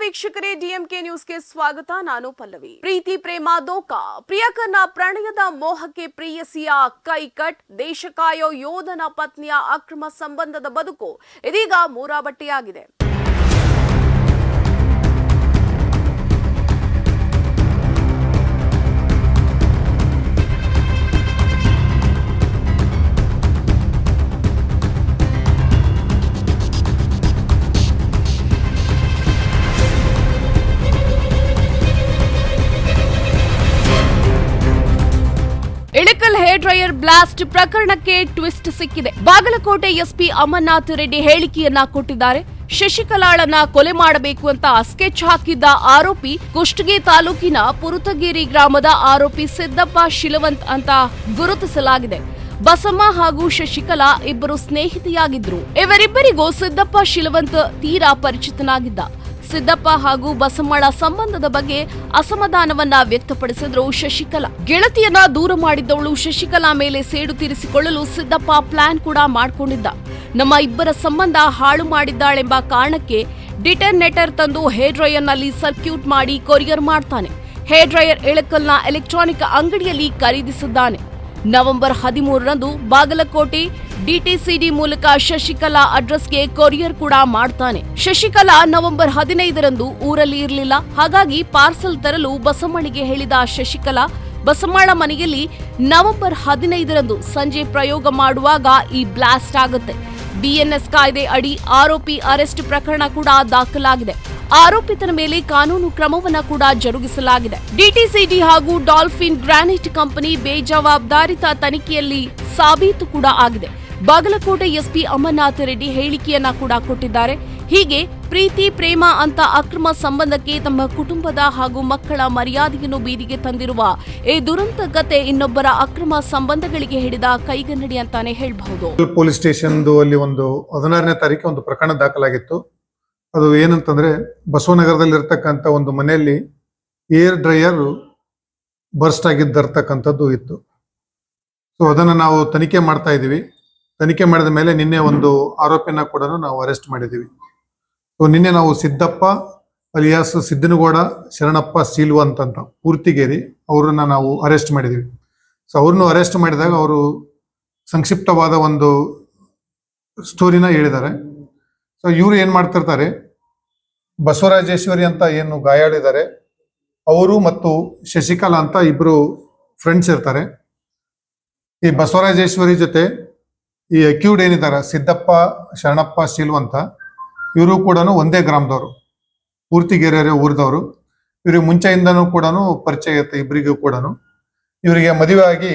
ವೀಕ್ಷಕರೇ, ಡಿಎಂಕೆ ನ್ಯೂಸ್ಗೆ ಸ್ವಾಗತ. ನಾನು ಪಲ್ಲವಿ. ಪ್ರೀತಿ, ಪ್ರೇಮ ದೋಕ ಪ್ರಿಯಕನ ಪ್ರಣಯದ ಮೋಹಕ್ಕೆ ಪ್ರಿಯಸಿಯ ಕೈ ಕಟ್ ಯೋಧನ ಪತ್ನಿಯ ಅಕ್ರಮ ಸಂಬಂಧದ ಬದುಕು ಇದೀಗ ಮೂರಾಬಟ್ಟಿಯಾಗಿದೆ. ಇಳಕಲ್ ಹೇರ್ ಡ್ರೈಯರ್ ಬ್ಲಾಸ್ಟ್ ಪ್ರಕರಣಕ್ಕೆ ಟ್ವಿಸ್ಟ್ ಸಿಕ್ಕಿದೆ. ಬಾಗಲಕೋಟೆ ಎಸ್ಪಿ ಅಮರನಾಥ್ ರೆಡ್ಡಿ ಹೇಳಿಕೆಯನ್ನ ಕೊಟ್ಟಿದ್ದಾರೆ. ಶಶಿಕಲಾಳನ್ನ ಕೊಲೆ ಮಾಡಬೇಕು ಅಂತ ಸ್ಕೆಚ್ ಹಾಕಿದ್ದ ಆರೋಪಿ ಕುಷ್ಟಗಿ ತಾಲೂಕಿನ ಪುರುತಗೇರಿ ಗ್ರಾಮದ ಆರೋಪಿ ಸಿದ್ದಪ್ಪ ಶಿಲವಂತ್ ಅಂತ ಗುರುತಿಸಲಾಗಿದೆ. ಬಸಮ್ಮ ಹಾಗೂ ಶಶಿಕಲಾ ಇಬ್ಬರು ಸ್ನೇಹಿತೆಯಾಗಿದ್ರು. ಇವರಿಬ್ಬರಿಗೂ ಸಿದ್ದಪ್ಪ ಶಿಲವಂತ್ ತೀರಾ ಪರಿಚಿತನಾಗಿದ್ದ. ಸಿದ್ದಪ್ಪ ಹಾಗೂ ಬಸಮ್ಮಳ ಸಂಬಂಧದ ಬಗ್ಗೆ ಅಸಮಾಧಾನವನ್ನ ವ್ಯಕ್ತಪಡಿಸಿದ್ರು ಶಶಿಕಲಾ. ಗೆಳತಿಯನ್ನ ದೂರ ಮಾಡಿದ್ದವಳು ಶಶಿಕಲಾ ಮೇಲೆ ಸೇಡು ತೀರಿಸಿಕೊಳ್ಳಲು ಸಿದ್ದಪ್ಪ ಪ್ಲಾನ್ ಕೂಡ ಮಾಡ್ಕೊಂಡಿದ್ದ. ನಮ್ಮ ಇಬ್ಬರ ಸಂಬಂಧ ಹಾಳು ಮಾಡಿದ್ದಾಳೆಂಬ ಕಾರಣಕ್ಕೆ ಡಿಟರ್ನೆಟರ್ ತಂದು ಹೇರ್ ಡ್ರೈಯರ್ನಲ್ಲಿ ಸರ್ಕ್ಯೂಟ್ ಮಾಡಿ ಕೊರಿಯರ್ ಮಾಡ್ತಾನೆ. ಹೇರ್ ಡ್ರೈಯರ್ ಎಳಕಲ್ನ ಎಲೆಕ್ಟ್ರಾನಿಕ್ ಅಂಗಡಿಯಲ್ಲಿ ಖರೀದಿಸಿದ್ದಾನೆ. ನವೆಂಬರ್ ಹದಿಮೂರರಂದು ಬಾಗಲಕೋಟೆ ಡಿಟಿಸಿಡಿ ಮೂಲಕ ಶಶಿಕಲಾ ಅಡ್ರೆಸ್ಗೆ ಕೊರಿಯರ್ ಕೂಡ ಮಾಡ್ತಾನೆ. ಶಶಿಕಲಾ ನವೆಂಬರ್ ಹದಿನೈದರಂದು ಊರಲ್ಲಿ ಇರಲಿಲ್ಲ. ಹಾಗಾಗಿ ಪಾರ್ಸಲ್ ತರಲು ಬಸಮ್ಮಳಿಗೆ ಹೇಳಿದ ಶಶಿಕಲಾ, ಬಸಮ್ಮಳ ಮನೆಯಲ್ಲಿ ನವೆಂಬರ್ ಹದಿನೈದರಂದು ಸಂಜೆ ಪ್ರಯೋಗ ಮಾಡುವಾಗ ಈ ಬ್ಲಾಸ್ಟ್ ಆಗುತ್ತೆ. ಬಿಎನ್ಎಸ್ ಕಾಯ್ದೆ ಅಡಿ ಆರೋಪಿ ಅರೆಸ್ಟ್ ಪ್ರಕರಣ ಕೂಡ ದಾಖಲಾಗಿದೆ. ಆರೋಪಿತರ ಮೇಲೆ ಕಾನೂನು ಕ್ರಮವನ್ನ ಕೂಡ ಜರುಗಿಸಲಾಗಿದೆ. ಡಿಟಿಸಿಡಿ ಹಾಗೂ ಡಾಲ್ಫಿನ್ ಗ್ರಾನೈಟ್ ಕಂಪನಿ ಬೇಜವಾಬ್ದಾರಿತ ತನಿಖೆಯಲ್ಲಿ ಸಾಬೀತು ಕೂಡ ಆಗಿದೆ. ಬಾಗಲಕೋಟೆ ಎಸ್ಪಿ ಅಮರನಾಥ ರೆಡ್ಡಿ ಹೇಳಿಕೆಯನ್ನ ಕೂಡ ಕೊಟ್ಟಿದ್ದಾರೆ. ಹೀಗೆ ಪ್ರೀತಿ, ಪ್ರೇಮ ಅಂತ ಅಕ್ರಮ ಸಂಬಂಧಕ್ಕೆ ತಮ್ಮ ಕುಟುಂಬದ ಹಾಗೂ ಮಕ್ಕಳ ಮರ್ಯಾದೆಯನ್ನು ಬೀದಿಗೆ ತಂದಿರುವ ಈ ದುರಂತ ಕತೆ ಇನ್ನೊಬ್ಬರ ಅಕ್ರಮ ಸಂಬಂಧಗಳಿಗೆ ಹಿಡಿದ ಕೈಗನ್ನಡಿ ಅಂತಾನೆ ಹೇಳಬಹುದು. ಪೊಲೀಸ್ ಸ್ಟೇಷನ್ ಅಲ್ಲಿ ಒಂದು ಹದಿನಾರನೇ ತಾರೀಕು ಒಂದು ಪ್ರಕರಣ ದಾಖಲಾಗಿತ್ತು. ಅದು ಏನಂತಂದ್ರೆ ಬಸವನಗರದಲ್ಲಿ ಇರ್ತಕ್ಕಂಥ ಒಂದು ಮನೆಯಲ್ಲಿ ಏರ್ ಡ್ರೈಯರ್ ಬರ್ಸ್ಟ್ ಆಗಿದ್ದರ್ತಕ್ಕಂಥದ್ದು ಇತ್ತು. ಸೊ ಅದನ್ನು ನಾವು ತನಿಖೆ ಮಾಡ್ತಾ ಇದ್ದೀವಿ. ತನಿಖೆ ಮಾಡಿದ ಮೇಲೆ ನಿನ್ನೆ ಒಂದು ಆರೋಪಿಯನ್ನು ಕೂಡ ನಾವು ಅರೆಸ್ಟ್ ಮಾಡಿದ್ದೀವಿ. ಸೊ, ನಿನ್ನೆ ನಾವು ಸಿದ್ದಪ್ಪ ಅಲಿಯಾಸ್ ಸಿದ್ದನಗೌಡ ಶರಣಪ್ಪ ಸೀಲ್ವ ಅಂತಂತ ಪೂರ್ತಿಗೇರಿ ಅವರನ್ನು ನಾವು ಅರೆಸ್ಟ್ ಮಾಡಿದ್ದೀವಿ. ಸೊ, ಅವ್ರನ್ನು ಅರೆಸ್ಟ್ ಮಾಡಿದಾಗ ಅವರು ಸಂಕ್ಷಿಪ್ತವಾದ ಒಂದು ಸ್ಟೋರಿನ ಹೇಳಿದ್ದಾರೆ. ಸೊ, ಇವರು ಏನು ಮಾಡ್ತಿರ್ತಾರೆ? ಬಸವರಾಜೇಶ್ವರಿ ಅಂತ ಏನು ಗಾಯಾಳಿದ್ದಾರೆ ಅವರು ಮತ್ತು ಶಶಿಕಲಾ ಅಂತ ಇಬ್ಬರು ಫ್ರೆಂಡ್ಸ್ ಇರ್ತಾರೆ. ಈ ಬಸವರಾಜೇಶ್ವರಿ ಜೊತೆ ಈ ಅಕ್ಯೂಡ್ ಏನಿದ್ದಾರೆ ಸಿದ್ದಪ್ಪ, ಶರಣಪ್ಪ ಶಿಲ್ವಂತ ಇವರು ಕೂಡ ಒಂದೇ ಗ್ರಾಮದವರು. ಪೂರ್ತಿಗೆರೆ ಊರದವರು. ಇವ್ರಿಗೆ ಮುಂಚೆಯಿಂದನೂ ಕೂಡ ಪರಿಚಯ ಇರುತ್ತೆ ಇಬ್ಬರಿಗೂ ಕೂಡ ಇವರಿಗೆ ಮದುವೆ ಆಗಿ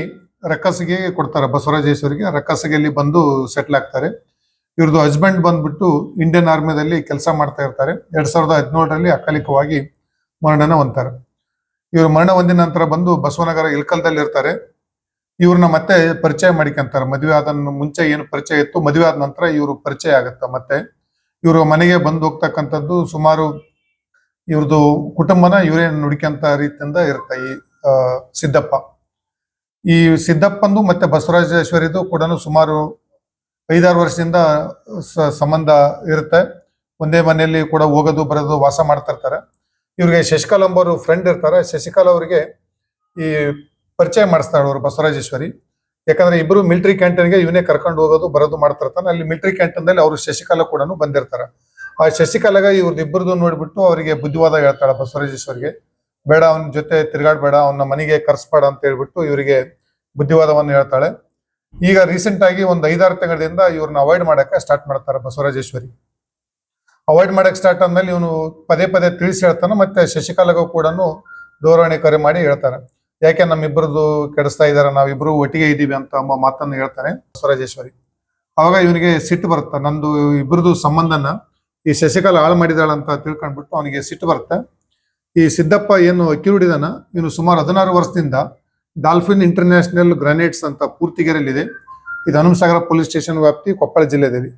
ರಕ್ಕಸಿಗೆ ಕೊಡ್ತಾರೆ, ಬಸವರಾಜೇಶ್ವರಿಗೆ. ರಕ್ಕಸಿಗೆ ಇಲ್ಲಿ ಬಂದು ಸೆಟ್ಲ್ ಆಗ್ತಾರೆ. ಇವ್ರದ್ದು ಹಸ್ಬೆಂಡ್ ಬಂದ್ಬಿಟ್ಟು ಇಂಡಿಯನ್ ಆರ್ಮಿದಲ್ಲಿ ಕೆಲಸ ಮಾಡ್ತಾ ಇರ್ತಾರೆ. ಎರಡ್ ಸಾವಿರದ ಹದಿನೇಳರಲ್ಲಿ ಅಕಾಲಿಕವಾಗಿ ಮರಣನ ಹೊಂತಾರೆ ಇವರು ಮರಣ ಹೊಂದಿದ ನಂತರ ಬಂದು ಬಸವನಗರ ಇಲ್ಕಲ್ದಲ್ಲಿ ಇರ್ತಾರೆ ಇವ್ರನ್ನ ಮತ್ತೆ ಪರಿಚಯ ಮಾಡಿಕೊಂತಾರೆ. ಮದುವೆ ಆದ ಮುಂಚೆ ಏನು ಪರಿಚಯ ಇತ್ತು, ಮದುವೆ ಆದ ನಂತರ ಇವರು ಪರಿಚಯ ಆಗುತ್ತೆ. ಮತ್ತೆ ಇವರು ಮನೆಗೆ ಬಂದು ಹೋಗ್ತಕ್ಕಂಥದ್ದು ಸುಮಾರು ಇವ್ರದ್ದು ಕುಟುಂಬನ ಇವರೇ ನುಡಿಕೊಂತ ರೀತಿಯಿಂದ ಇರುತ್ತೆ ಈ ಸಿದ್ದಪ್ಪ. ಈ ಸಿದ್ದಪ್ಪಂದು ಮತ್ತೆ ಬಸವರಾಜೇಶ್ವರಿದು ಕೂಡ ಸುಮಾರು ಐದಾರು ವರ್ಷದಿಂದ ಸಂಬಂಧ ಇರುತ್ತೆ. ಒಂದೇ ಮನೆಯಲ್ಲಿ ಕೂಡ ಹೋಗೋದು, ಬರೋದು, ವಾಸ ಮಾಡ್ತಾ ಇರ್ತಾರೆ. ಇವ್ರಿಗೆ ಶಶಿಕಲಾ ಅಂಬರು ಫ್ರೆಂಡ್ ಇರ್ತಾರೆ. ಶಶಿಕಲಾ ಅವರಿಗೆ ಈ ಪರಿಚಯ ಮಾಡಿಸ್ತಾಳೆ ಅವರು ಬಸವರಾಜೇಶ್ವರಿ. ಯಾಕಂದ್ರೆ ಇಬ್ಬರು ಮಿಲಿಟರಿ ಕ್ಯಾಂಟೀನ್ಗೆ ಇವನೇ ಕರ್ಕೊಂಡು ಹೋಗೋದು, ಬರೋದು ಮಾಡ್ತಿರ್ತಾನೆ ಅಲ್ಲಿ ಮಿಲಿಟರಿ ಕ್ಯಾಂಟೀನ್ದಲ್ಲಿ ಅವರು ಶಶಿಕಲಾ ಕೂಡ ಬಂದಿರ್ತಾರೆ. ಆ ಶಶಿಕಲಾಗ ಇವ್ರದ್ದು ಇಬ್ಬರದ್ದು ನೋಡ್ಬಿಟ್ಟು ಅವರಿಗೆ ಬುದ್ಧಿವಾದ ಹೇಳ್ತಾಳೆ ಬಸವರಾಜೇಶ್ವರಿಗೆ. ಬೇಡ, ಅವನ ಜೊತೆ ತಿರ್ಗಾಡ್ಬೇಡ, ಅವನ ಮನೆಗೆ ಕರ್ಸ್ಬೇಡ ಅಂತ ಹೇಳ್ಬಿಟ್ಟು ಇವರಿಗೆ ಬುದ್ಧಿವಾದವನ್ನು ಹೇಳ್ತಾಳೆ. ಈಗ ರೀಸೆಂಟ್ ಆಗಿ ಒಂದು ಐದಾರು ತಿಂಗಳಿಂದ ಇವ್ರನ್ನ ಅವಾಯ್ಡ್ ಮಾಡಕ್ಕೆ ಸ್ಟಾರ್ಟ್ ಮಾಡ್ತಾರೆ ಬಸವರಾಜೇಶ್ವರಿ. ಅವಾಯ್ಡ್ ಮಾಡಕ್ ಸ್ಟಾರ್ಟ್ ಆದ್ಮೇಲೆ ಇವನು ಪದೇ ಪದೇ ತಿಳಿಸಿ ಹೇಳ್ತಾನೆ, ಮತ್ತೆ ಶಶಿಕಲಾಗೂ ಕೂಡ ದೂರವಾಣಿ ಕರೆ ಮಾಡಿ ಹೇಳ್ತಾರೆ. ಯಾಕೆ ನಮ್ಮಿಬ್ಬರದು ಕೆಡಿಸ್ತಾ ಇದಾರೆ? ನಾವಿಬ್ರು ಒಟ್ಟಿಗೆ ಇದ್ದೀವಿ ಅಂತ ಅಮ್ಮ ಮಾತನ್ನು ಹೇಳ್ತಾನೆ ಸ್ವರಾಜೇಶ್ವರಿ. ಅವಾಗ ಇವನಿಗೆ ಸಿಟ್ಟು ಬರುತ್ತೆ. ನಂದು ಇಬ್ಬರದು ಸಂಬಂಧನ ಈ ಶಶಿಕಲಾ ಹಾಳು ಮಾಡಿದಾಳ ಅಂತ ತಿಳ್ಕೊಂಡ್ಬಿಟ್ಟು ಅವನಿಗೆ ಸಿಟ್ಟು ಬರುತ್ತೆ. ಈ ಸಿದ್ದಪ್ಪ ಏನು ಕಿರುಡಿದಾನ ಇವನು ಸುಮಾರು ಹದಿನಾರು ವರ್ಷದಿಂದ ಡಾಲ್ಫಿನ್ ಇಂಟರ್ನ್ಯಾಷನಲ್ ಗ್ರಾನೈಟ್ಸ್ ಅಂತ ಪೂರ್ತಿಗೆರೆಯಲ್ಲಿದೆ. ಇದು ಹನುಮಸಾಗರ ಪೊಲೀಸ್ ಸ್ಟೇಷನ್ ವ್ಯಾಪ್ತಿ ಕೊಪ್ಪಳ ಜಿಲ್ಲೆದಲ್ಲಿ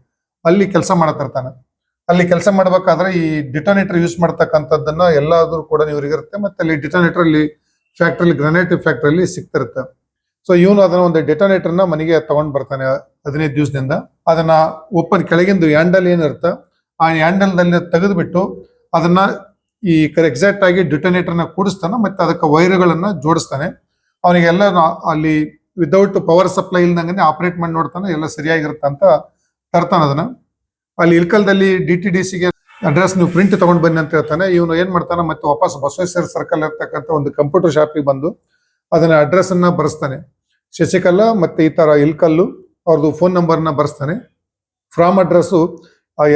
ಅಲ್ಲಿ ಕೆಲಸ ಮಾಡತಿರ್ತಾನೆ ಅಲ್ಲಿ ಕೆಲಸ ಮಾಡಬೇಕಾದ್ರೆ ಈ ಡಿಟೋನೇಟರ್ ಯೂಸ್ ಮಾಡ್ತಕ್ಕಂಥದ್ದನ್ನ ಎಲ್ಲಾದ್ರೂ ಕೂಡ ಇವರಿಗಿರುತ್ತೆ. ಮತ್ತೆ ಅಲ್ಲಿ ಡಿಟೋನೇಟರ್ ಅಲ್ಲಿ ಫ್ಯಾಕ್ಟ್ರಿ ಗ್ರಾನೈಟ್ ಫ್ಯಾಕ್ಟ್ರಿಯಲ್ಲಿ ಸಿಗ್ತಿರುತ್ತೆ. ಸೊ ಇವನು ಅದನ್ನ ಒಂದು ಡೆಟೋನೇಟರ್ನ ಮನೆಗೆ ತಗೊಂಡ್ ಬರ್ತಾನೆ ಹದಿನೈದು ದಿವಸದಿಂದ. ಅದನ್ನ ಓಪನ್ ಕೆಳಗಿಂದು ಹ್ಯಾಂಡಲ್ ಏನಿರುತ್ತೆ, ಆ ಹ್ಯಾಂಡಲ್ದಲ್ಲಿ ತೆಗೆದುಬಿಟ್ಟು ಅದನ್ನ ಈ ಎಕ್ಸಾಕ್ಟ್ ಆಗಿ ಡಿಟನೇಟರ್ನ ಕೂಡಿಸ್ತಾನೆ, ಮತ್ತೆ ಅದಕ್ಕೆ ವೈರ್ಗಳನ್ನ ಜೋಡಿಸ್ತಾನೆ. ಅವನಿಗೆಲ್ಲ ಅಲ್ಲಿ ವಿದೌಟ್ ಪವರ್ ಸಪ್ಲೈ ಇಲ್ದಂಗೆ ಆಪರೇಟ್ ಮಾಡಿ ನೋಡ್ತಾನೆ, ಎಲ್ಲ ಸರಿಯಾಗಿರುತ್ತೆ ಅಂತ ತರ್ತಾನೆ ಅದನ್ನ. ಅಲ್ಲಿ ಇಲ್ಕಲ್ದಲ್ಲಿ ಡಿ ಟಿ ಡಿ ಸಿಗೆ ಅಡ್ರೆಸ್ ನೀವು ಪ್ರಿಂಟ್ ತಗೊಂಡ್ ಬನ್ನಿ ಅಂತ ಹೇಳ್ತಾನೆ. ಇವನು ಏನ್ ಮಾಡ್ತಾನೆ, ಮತ್ತೆ ವಾಪಸ್ ಬಸವೇಶ್ವರ ಸರ್ಕಲ್ ಇರ್ತಕ್ಕಂಥ ಒಂದು ಕಂಪ್ಯೂಟರ್ ಶಾಪಿಗೆ ಬಂದು ಅದನ್ನ ಅಡ್ರೆಸ್ ಅನ್ನ ಬರೆಸ್ತಾನೆ. ಶಶಿಕಲಾ ಮತ್ತೆ ಈ ತರ ಇಲ್ಕಲ್ಲು ಅವ್ರದ್ದು ಫೋನ್ ನಂಬರ್ನ ಬರ್ಸ್ತಾನೆ. From address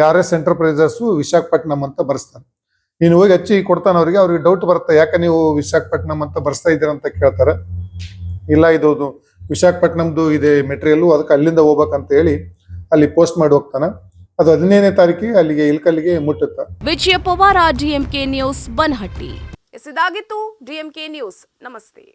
R S enterprises Visakhapatnam ಅಂತ ಬರ್ಸ್ತಾನೆ. ನೀನು ಹೋಗಿ ಹಚ್ಚಿ ಕೊಡ್ತಾನೆ ಅವರಿಗೆ, ಅವ್ರಿಗೆ ಡೌಟ್ ಬರುತ್ತೆ, ಯಾಕೆ ನೀವು ವಿಶಾಖಪಟ್ಟಣಂ ಅಂತ ಬರ್ಸ್ತಾ ಇದ್ದೀರಾ ಅಂತ ಕೇಳ್ತಾರೆ. ಇಲ್ಲ, ಇದು ಇದು ವಿಶಾಖಪಟ್ಟಣಂದು ಇದೆ ಮೆಟೀರಿಯಲ್ ಅದಕ್ಕೆ ಅಲ್ಲಿಂದ ಹೋಗ್ಬೇಕಂತ ಹೇಳಿ ಅಲ್ಲಿ ಪೋಸ್ಟ್ ಮಾಡಿ ಹೋಗ್ತಾನೆ. ಅದು ಹದಿನೈದನೇ ತಾರೀಕಿಗೆ ಅಲ್ಲಿಗೆ ಇಲ್ಕಲ್ಲಿಗೆ ಮುಟ್ಟುತ್ತ? Vijaya Pawar DMK news Banhatti. ಎಸಿದಾಗಿತ್ತು DMK news. ನಮಸ್ತೆ.